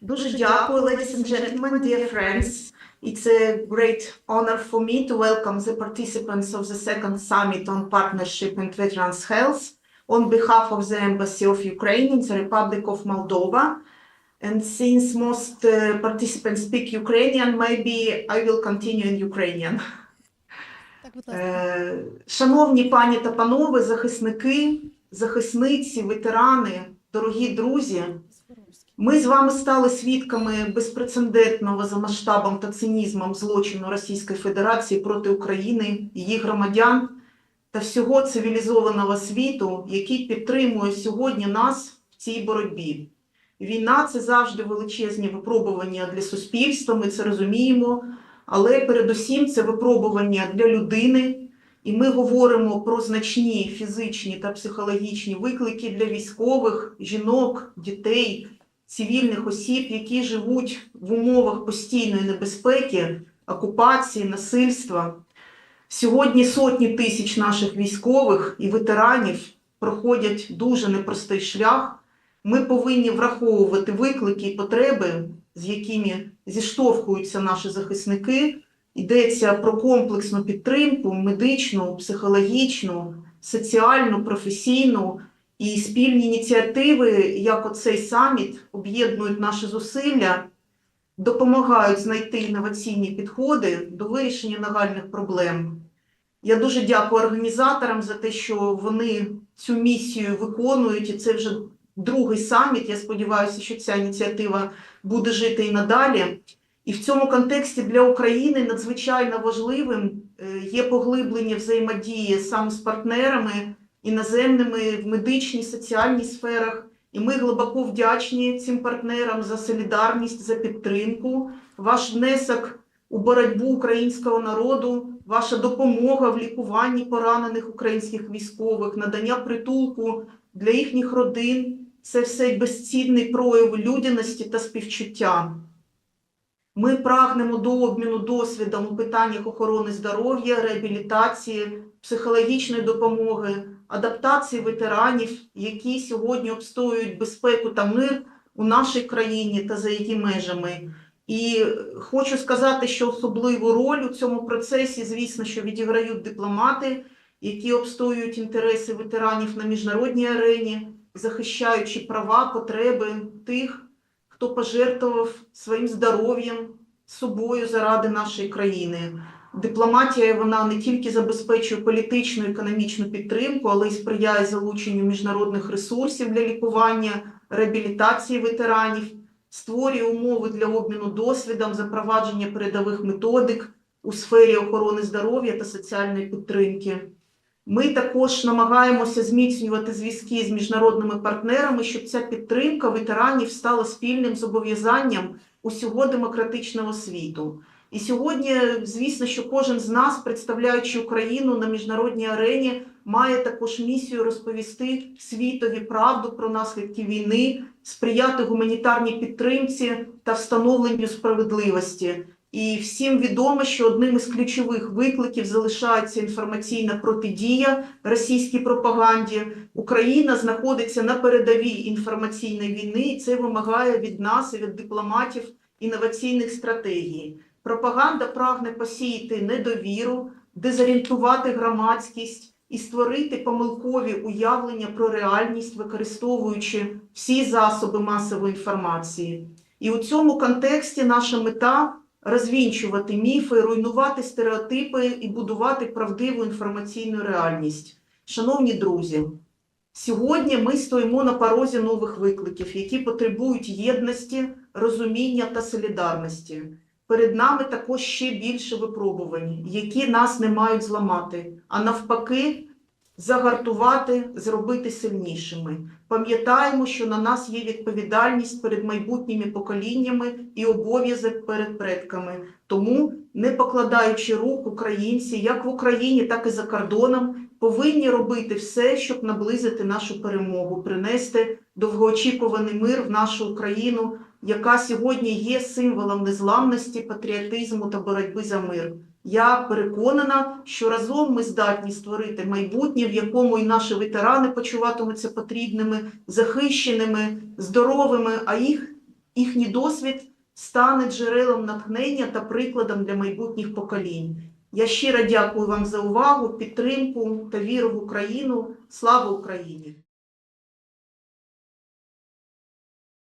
Дуже дякую, ladies and gentlemen, dear friends. It's a great honor for me to welcome the participants of the second summit on partnership and veterans health on behalf of the Embassy of Ukraine in the Republic of Moldova. And since most uh, participants speak Ukrainian, maybe I will continue in Ukrainian. Е, Шановні пані та панове, захисники, захисниці, ветерани, дорогі друзі. Ми з вами стали свідками безпрецедентного за масштабом та цинізмом злочину Російської Федерації проти України, її громадян та всього цивілізованого світу, який підтримує сьогодні нас в цій боротьбі. Війна це завжди величезні випробування для суспільства, ми це розуміємо, але передусім це випробування для людини. І ми говоримо про значні фізичні та психологічні виклики для військових, жінок, дітей, цивільних осіб, які живуть в умовах постійної небезпеки, окупації, насильства. Сьогодні сотні тисяч наших військових і ветеранів проходять дуже непростий шлях. Ми повинні враховувати виклики і потреби, з якими зіштовхуються наші захисники. Йдеться про комплексну підтримку медичну, психологічну, соціальну, професійну і спільні ініціативи, як оцей саміт, об'єднують наші зусилля, допомагають знайти інноваційні підходи до вирішення нагальних проблем. Я дуже дякую організаторам за те, що вони цю місію виконують, і це вже другий саміт. Я сподіваюся, що ця ініціатива буде жити і надалі. І в цьому контексті для України надзвичайно важливим е, є поглиблення взаємодії саме з партнерами іноземними в медичній, соціальній сферах. І ми глибоко вдячні цим партнерам за солідарність, за підтримку. Ваш внесок у боротьбу українського народу, ваша допомога в лікуванні поранених українських військових, надання притулку для їхніх родин це все безцінний прояв людяності та співчуття. Ми прагнемо до обміну досвідом у питаннях охорони здоров'я, реабілітації, психологічної допомоги, адаптації ветеранів, які сьогодні обстоюють безпеку та мир у нашій країні та за її межами. І хочу сказати, що особливу роль у цьому процесі, звісно, що відіграють дипломати, які обстоюють інтереси ветеранів на міжнародній арені, захищаючи права, потреби тих, хто пожертвував своїм здоров'ям, собою заради нашої країни. Дипломатія вона не тільки забезпечує політичну економічну підтримку, але й сприяє залученню міжнародних ресурсів для лікування, реабілітації ветеранів, створює умови для обміну досвідом, запровадження передових методик у сфері охорони здоров'я та соціальної підтримки. Ми також намагаємося зміцнювати зв'язки з міжнародними партнерами, щоб ця підтримка ветеранів стала спільним зобов'язанням усього демократичного світу. І сьогодні, звісно, що кожен з нас, представляючи Україну на міжнародній арені, має також місію розповісти світові правду про наслідки війни, сприяти гуманітарній підтримці та встановленню справедливості. І всім відомо, що одним із ключових викликів залишається інформаційна протидія російській пропаганді. Україна знаходиться на передовій інформаційної війни, і це вимагає від нас і від дипломатів інноваційних стратегій. Пропаганда прагне посіяти недовіру, дезорієнтувати громадськість і створити помилкові уявлення про реальність, використовуючи всі засоби масової інформації. І у цьому контексті наша мета розвінчувати міфи, руйнувати стереотипи і будувати правдиву інформаційну реальність. Шановні друзі, сьогодні ми стоїмо на порозі нових викликів, які потребують єдності, розуміння та солідарності. Перед нами також ще більше випробувань, які нас не мають зламати, а навпаки, загартувати, зробити сильнішими. Пам'ятаємо, що на нас є відповідальність перед майбутніми поколіннями і обов'язок перед предками. Тому, не покладаючи рук, українці, як в Україні, так і за кордоном, повинні робити все, щоб наблизити нашу перемогу, принести довгоочікуваний мир в нашу Україну, яка сьогодні є символом незламності, патріотизму та боротьби за мир. Я переконана, що разом ми здатні створити майбутнє, в якому і наші ветерани почуватимуться потрібними, захищеними, здоровими, а їх їхній досвід стане джерелом натхнення та прикладом для майбутніх поколінь. Я щиро дякую вам за увагу, підтримку та віру в Україну. Слава Україні!